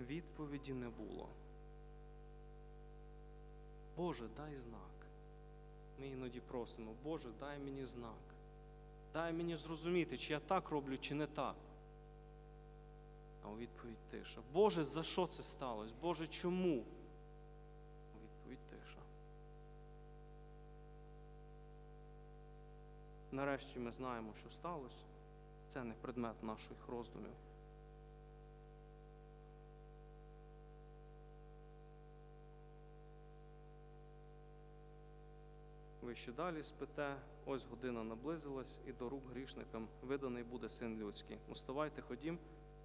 відповіді не було. Боже, дай знак. Ми іноді просимо, Боже, дай мені знак. Дай мені зрозуміти, чи я так роблю, чи не так. А у відповідь тиша. Боже, за що це сталося? Боже, чому? У відповідь тиша. Нарешті ми знаємо, що сталося. Це не предмет наших роздумів. Ви ще далі спите, ось година наблизилась, і до рук грішникам виданий буде син людський. Уставайте, ходім,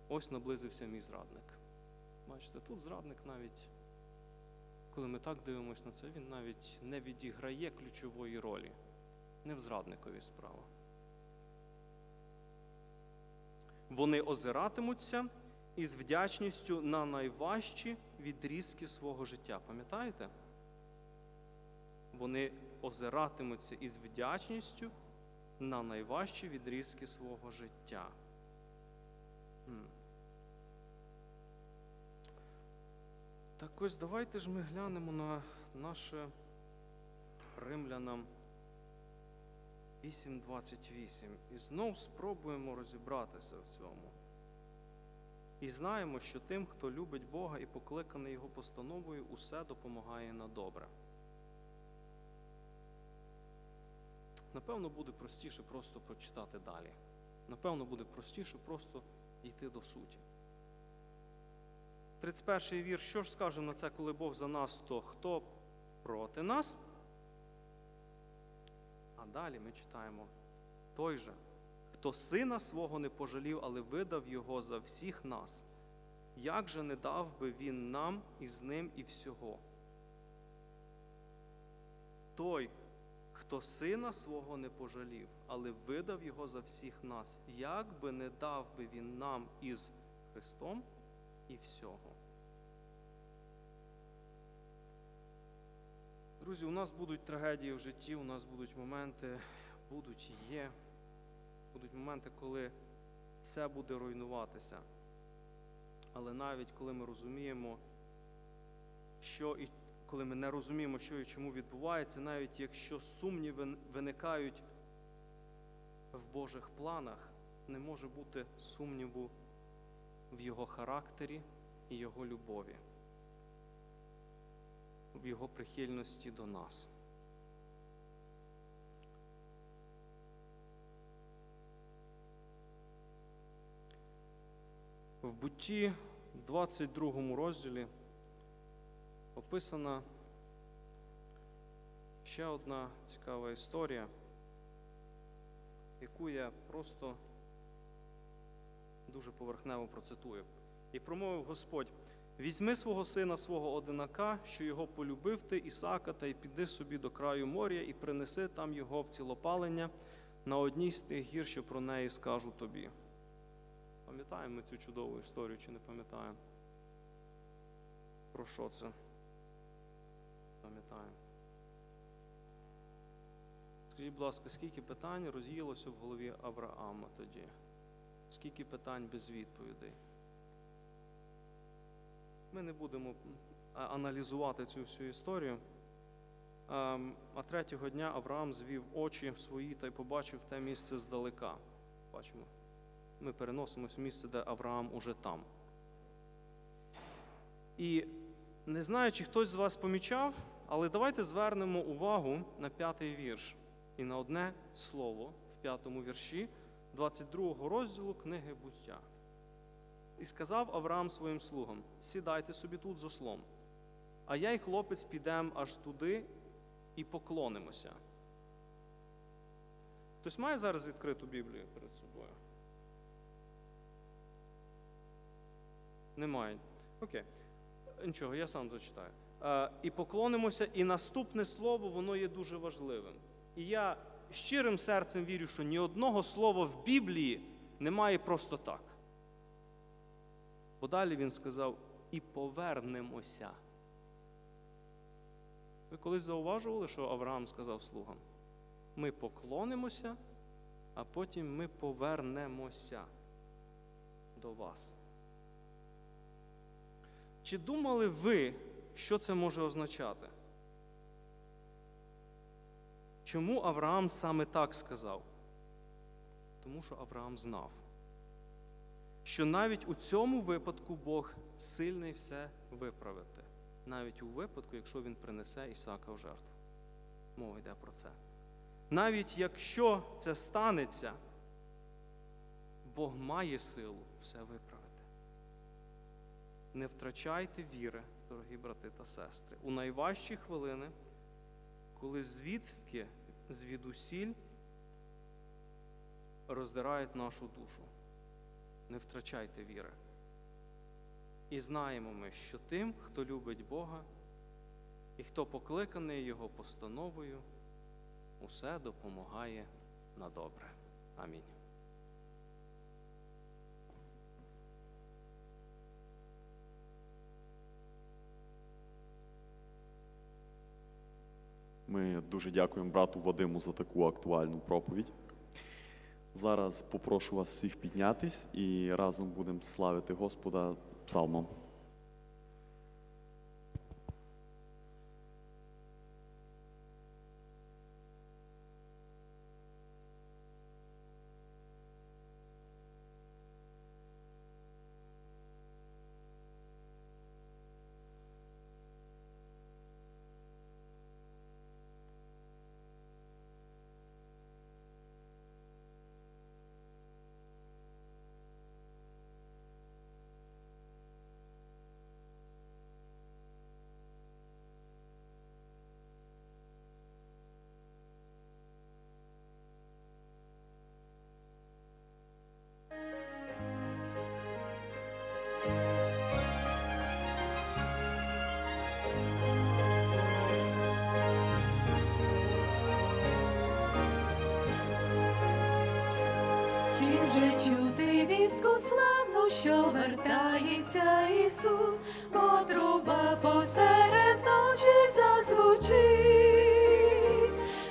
ось наблизився мій зрадник. Бачите, тут зрадник навіть, коли ми так дивимося на це, він навіть не відіграє ключової ролі. Не в зрадникові справа. Вони озиратимуться із вдячністю на найважчі відрізки свого життя. Пам'ятаєте? Вони озиратимуться із вдячністю на найважчі відрізки свого життя. Так ось давайте ж ми глянемо на наше римлянам 8.28 і знов спробуємо розібратися в цьому. І знаємо, що тим, хто любить Бога і покликаний Його постановою, усе допомагає на добре. Напевно, буде простіше просто прочитати далі. Напевно, буде простіше просто йти до суті. 31 вірш. Що ж скажемо на це, коли Бог за нас, то хто проти нас? А далі ми читаємо той же, хто сина свого не пожалів, але видав його за всіх нас. Як же не дав би він нам і з ним і всього? Той, хто сина свого не пожалів, але видав його за всіх нас, як би не дав би він нам із Христом і всього. Друзі, у нас будуть трагедії в житті, у нас будуть моменти, будуть і є, будуть моменти, коли все буде руйнуватися. Але навіть коли ми розуміємо, що і коли ми не розуміємо, що і чому відбувається, навіть якщо сумніви виникають в Божих планах, не може бути сумніву в Його характері і Його любові, в Його прихильності до нас. В бутті 22 розділі описана ще одна цікава історія, яку я просто дуже поверхнево процитую. І промовив Господь: візьми свого сина, свого одинака, що його полюбив ти, Ісака, та й піди собі до краю моря і принеси там його в цілопалення на одній з тих гір, що про неї скажу тобі. Пам'ятаємо ми цю чудову історію чи не пам'ятаємо? Про що це? Пам'ятаємо. Скажіть, будь ласка, скільки питань роз'їлося в голові Авраама тоді? Скільки питань без відповідей? Ми не будемо аналізувати цю всю історію. А третього дня Авраам звів очі свої та й побачив те місце здалека. Бачимо. Ми переносимося в місце, де Авраам уже там. І не знаю, чи хтось з вас помічав, але давайте звернемо увагу на п'ятий вірш і на одне слово в п'ятому вірші 22 розділу книги буття. І сказав Авраам своїм слугам: сідайте собі тут з ослом, а я й хлопець підемо аж туди і поклонимося. Хтось має зараз відкриту Біблію перед собою? Немає. Окей. Нічого, я сам зачитаю. Е, і поклонимося, і наступне слово, воно є дуже важливим. І я щирим серцем вірю, що ні одного слова в Біблії немає просто так. Бо далі він сказав: і повернемося. Ви колись зауважували, що Авраам сказав слугам? Ми поклонимося, а потім ми повернемося до вас. Чи думали ви, що це може означати? Чому Авраам саме так сказав? Тому що Авраам знав, що навіть у цьому випадку Бог сильний все виправити, навіть у випадку, якщо він принесе Ісака в жертву. Мова йде про це. Навіть якщо це станеться, Бог має силу все виправити. Не втрачайте віри, дорогі брати та сестри, у найважчі хвилини, коли звідки звідусіль роздирають нашу душу. Не втрачайте віри. І знаємо ми, що тим, хто любить Бога і хто покликаний Його постановою, усе допомагає на добре. Амінь. Ми дуже дякуємо брату Вадиму за таку актуальну проповідь. Зараз попрошу вас всіх піднятись і разом будемо славити Господа псалмом. Чи вже чути віску славну, що вертається Ісус, бо труба посеред ночі зазвучить,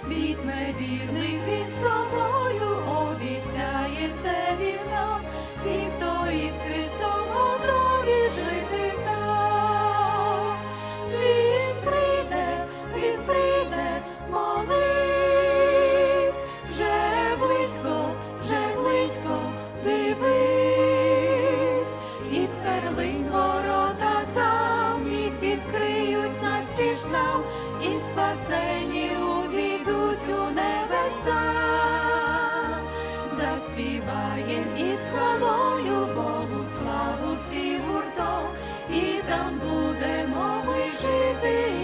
візьме вірних під собою, обіцяє це він нам, Із хвалою Богу славу всі гуртом, і там будемо ми жити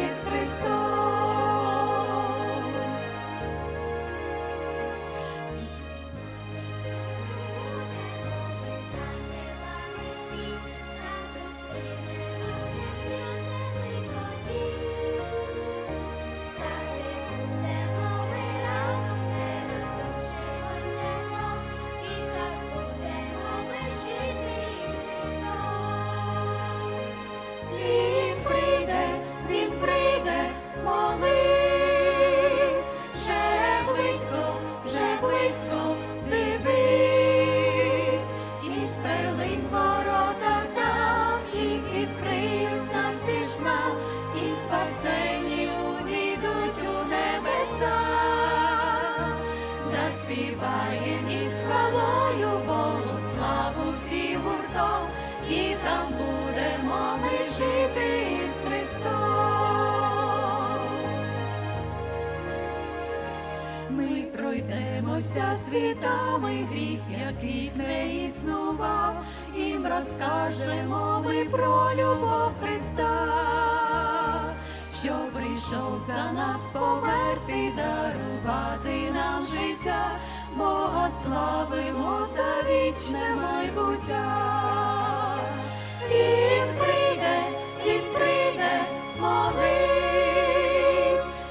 настіж і спасені увійдуть у небеса. Заспіваєм із хвалою Богу славу всі гуртом, і там будемо ми жити із Христом. Ми пройдемося світами гріх, яких не існував, їм розкажемо ми про любов Христа, що прийшов за нас померти, дарувати нам життя, Бога славимо за вічне майбуття. Він прийде, він прийде, молись,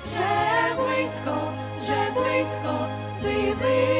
вже близько, вже близько, дивись,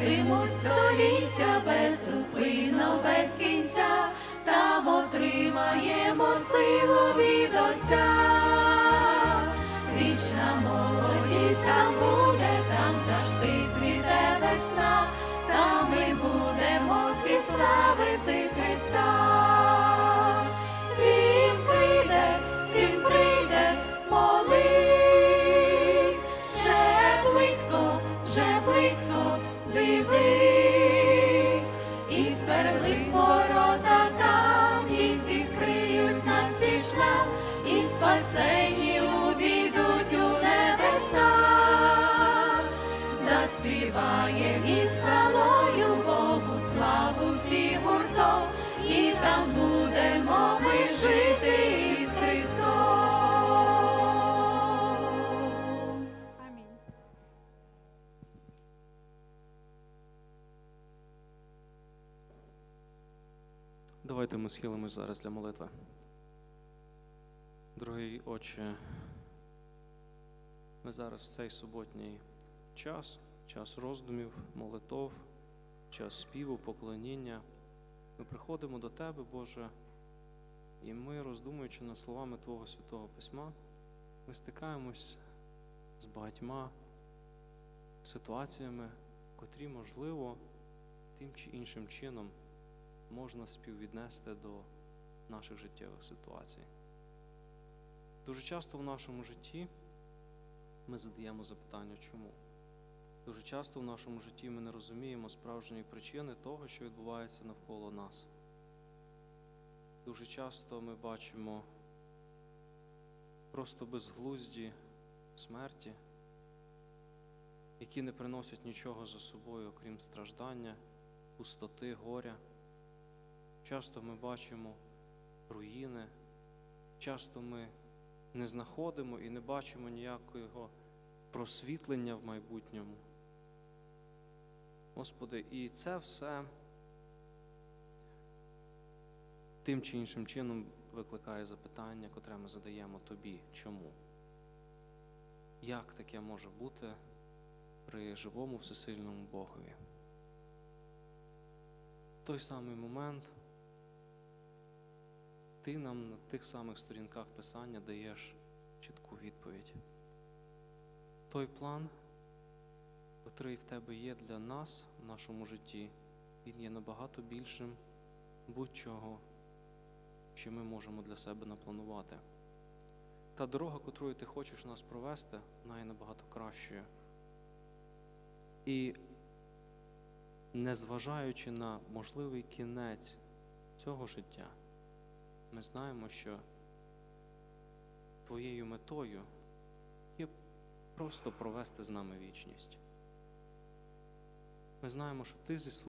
триватимуть століття безупинно, без кінця, там отримаємо силу від Отця. Вічна молодість там буде, там завжди цвіте весна, там ми будемо всі славити Христа. Давайте ми схилимось зараз для молитви. Дорогий Отче, ми зараз в цей суботній час, час роздумів, молитов, час співу, поклоніння. Ми приходимо до Тебе, Боже, і ми, роздумуючи над словами Твого Святого Письма, ми стикаємось з багатьма ситуаціями, котрі, можливо, тим чи іншим чином можна співвіднести до наших життєвих ситуацій. Дуже часто в нашому житті ми задаємо запитання, чому? Дуже часто в нашому житті ми не розуміємо справжньої причини того, що відбувається навколо нас. Дуже часто ми бачимо просто безглузді смерті, які не приносять нічого за собою, окрім страждання, пустоти, горя. Часто ми бачимо руїни, часто ми не знаходимо і не бачимо ніякого просвітлення в майбутньому. Господи, і це все тим чи іншим чином викликає запитання, котре ми задаємо тобі. Чому? Як таке може бути при живому всесильному Богові? Той самий момент ти нам на тих самих сторінках Писання даєш чітку відповідь. Той план, який в тебе є для нас в нашому житті, він є набагато більшим будь-чого, що ми можемо для себе напланувати. Та дорога, котрою ти хочеш нас провести, вона є набагато кращою. І незважаючи на можливий кінець цього життя, ми знаємо, що твоєю метою є просто провести з нами вічність. Ми знаємо, що ти зі